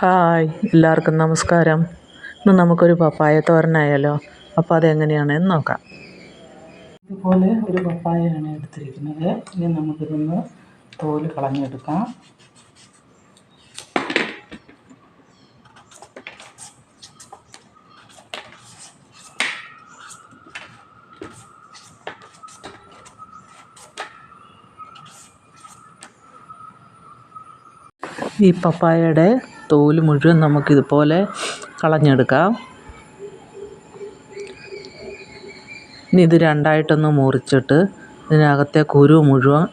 Hi എല്ലാവർക്കും നമസ്കാരം. ഇന്ന് നമുക്കൊരു പപ്പായ തോരനായാലോ അപ്പോൾ അതെങ്ങനെയാണെന്ന് നോക്കാം. ഇതുപോലെ ഒരു പപ്പായയാണ് എടുത്തിരിക്കുന്നത്. ഇനി നമുക്കിതൊന്ന് തോൽ കളഞ്ഞെടുക്കാം. ഈ പപ്പായയുടെ തോൽ മുഴുവൻ നമുക്കിതുപോലെ കളഞ്ഞെടുക്കാം. ഇനി ഇത് രണ്ടായിട്ടൊന്ന് മുറിച്ചിട്ട് ഇതിനകത്തെ കുരു മുഴുവൻ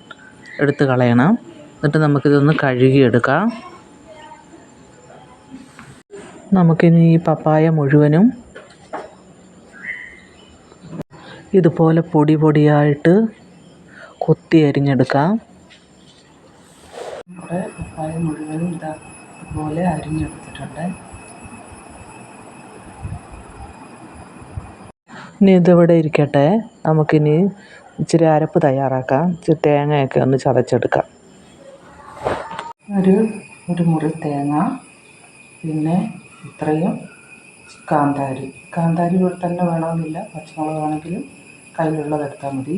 എടുത്ത് കളയണം. എന്നിട്ട് നമുക്കിതൊന്ന് കഴുകിയെടുക്കാം. നമുക്കിനി ഈ പപ്പായ മുഴുവനും ഇതുപോലെ പൊടി പൊടിയായിട്ട് കൊത്തി അരിഞ്ഞെടുക്കാം. പപ്പായ മുഴുവനും ഇതാ ഇതുപോലെ അരിഞ്ഞെടുത്തിട്ടുണ്ട് ഇനി ഇതിവിടെ ഇരിക്കട്ടെ. നമുക്കിനി ഇച്ചിരി അരപ്പ് തയ്യാറാക്കാം. ഇച്ചിരി തേങ്ങയൊക്കെ ഒന്ന് ചതച്ചെടുക്കാം. ഒരു ഒരു മുറി തേങ്ങ പിന്നെ ഇത്രയും കാന്താരി. കാന്താരി ഇവിടെ തന്നെ വേണമെന്നില്ല. പച്ചമുളക് വേണമെങ്കിലും കയ്യിലുള്ളത് എടുത്താൽ മതി.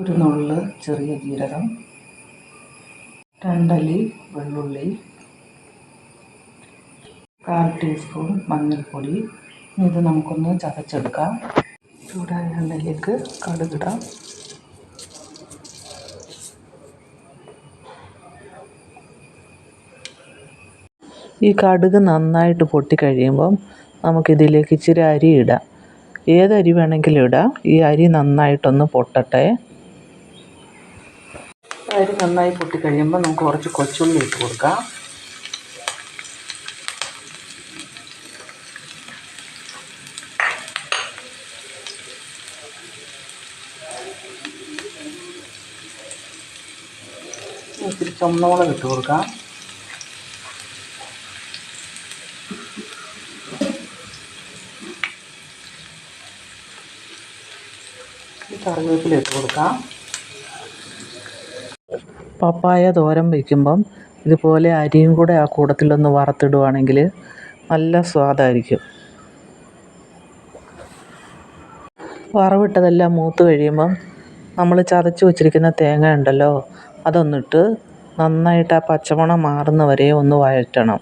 ഒരു നുള്ള് ചെറിയ ജീരകം. രണ്ടല്ലി വെള്ളുള്ളി കാൽ ടീസ്പൂൺ മഞ്ഞൾപ്പൊടി. ഇത് നമുക്കൊന്ന് ചതച്ചെടുക്കാം. ചൂടായ എണ്ണയിലേക്ക് കടുകിടാം. ഈ കടുക് നന്നായിട്ട് പൊട്ടിക്കഴിയുമ്പം നമുക്കിതിലേക്ക് ഇച്ചിരി അരി ഇടാം. ഏതരി വേണമെങ്കിലും ഇടാം. ഈ അരി നന്നായിട്ടൊന്ന് പൊട്ടട്ടെ. അരി നന്നായി പൊട്ടിക്കഴിയുമ്പോൾ നമുക്ക് കുറച്ച് കൊച്ചുള്ളി ഇട്ട് കൊടുക്കാം. ഇത്തിരി ചുമന്നോളം ഇട്ട് കൊടുക്കാം. കറിവേപ്പില ഇട്ട് കൊടുക്കാം. പപ്പായ തോരൻ വയ്ക്കുമ്പം ഇതുപോലെ അരിയും കൂടെ ആ കൂടത്തിലൊന്ന് വറുത്തിടുവാണെങ്കിൽ നല്ല സ്വാദായിരിക്കും. വറവിട്ടതെല്ലാം മൂത്ത് കഴിയുമ്പം നമ്മൾ ചതച്ച് വച്ചിരിക്കുന്ന തേങ്ങ ഉണ്ടല്ലോ അതൊന്നിട്ട് നന്നായിട്ട് ആ പച്ചമണം മാറുന്ന വരെ ഒന്ന് വഴറ്റണം.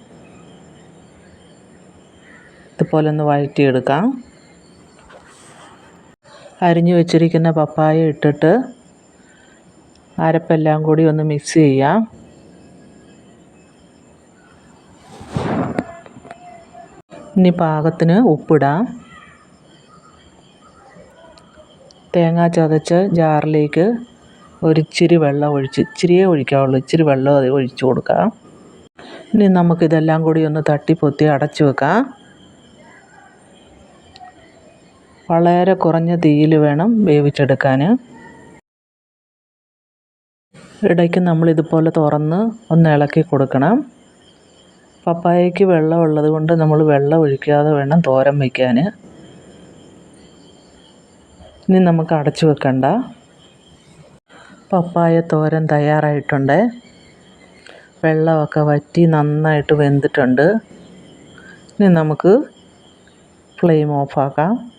ഇതുപോലെ ഒന്ന് വഴറ്റിയെടുക്കാം. അരിഞ്ഞു വെച്ചിരിക്കുന്ന പപ്പായ ഇട്ടിട്ട് അരപ്പെല്ലാം കൂടി ഒന്ന് മിക്സ് ചെയ്യാം. ഇനി പാകത്തിന് ഉപ്പിടാം. തേങ്ങ ചതച്ച് ജാറിലേക്ക് ഒരിച്ചിരി വെള്ളം ഒഴിച്ച് ഇച്ചിരിയേ ഒഴിക്കാവുള്ളൂ ഇച്ചിരി വെള്ളം അത് ഒഴിച്ചു കൊടുക്കാം. ഇനി നമുക്കിതെല്ലാം കൂടി ഒന്ന് തട്ടിപ്പൊത്തി അടച്ചു വെക്കാം. വളരെ കുറഞ്ഞ തീയിൽ വേണം വേവിച്ചെടുക്കാൻ. ഇടയ്ക്ക് നമ്മൾ ഇതുപോലെ തുറന്ന് ഒന്ന് ഇളക്കി കൊടുക്കണം. പപ്പായയ്ക്ക് വെള്ളം ഉള്ളത് കൊണ്ട് നമ്മൾ വെള്ളം ഒഴിക്കാതെ വേണം തോരൻ വയ്ക്കാൻ ഇനി നമുക്ക് അടച്ചു വെക്കണ്ട. പപ്പായ തോരൻ തയ്യാറായിട്ടുണ്ട്. വെള്ളമൊക്കെ വറ്റി നന്നായിട്ട് വെന്തിട്ടുണ്ട്. ഇനി നമുക്ക് ഫ്ലെയിം ഓഫാക്കാം.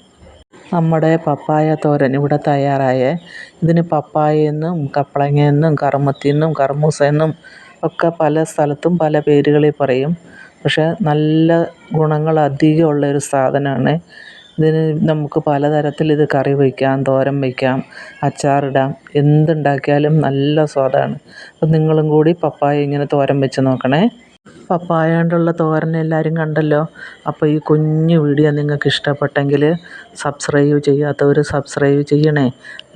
നമ്മുടെ പപ്പായ തോരൻ ഇവിടെ തയ്യാറായേ. ഇതിന് പപ്പായെന്നും കപ്പളങ്ങയെന്നും കറുമത്തിയെന്നും കർമൂസയെന്നും ഒക്കെ പല സ്ഥലത്തും പല പേരുകളിൽ പറയും. പക്ഷേ നല്ല ഗുണങ്ങൾ അധികമുള്ള ഒരു സാധനമാണ്. ഇതിന് നമുക്ക് പലതരത്തിൽ ഇത് കറി വയ്ക്കാം തോരൻ വയ്ക്കാം അച്ചാറിടാം എന്തുണ്ടാക്കിയാലും നല്ല സ്വാദാണ്. അപ്പം നിങ്ങളും കൂടി പപ്പായ ഇങ്ങനെ തോരൻ വെച്ച് നോക്കണേ. പപ്പായ കൊണ്ടുള്ള തോരൻ എല്ലാവരും കണ്ടല്ലോ. അപ്പോൾ ഈ കുഞ്ഞു വീഡിയോ നിങ്ങൾക്ക് ഇഷ്ടപ്പെട്ടെങ്കിൽ സബ്സ്ക്രൈബ് ചെയ്യാത്തവർ സബ്സ്ക്രൈബ് ചെയ്യണേ.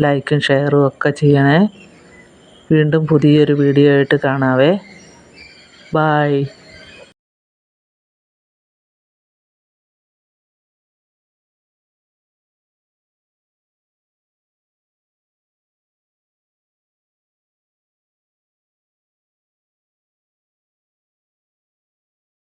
ലൈക്കും ഷെയറും ഒക്കെ ചെയ്യണേ. വീണ്ടും പുതിയൊരു വീഡിയോ ആയിട്ട് കാണാവേ. ബായ്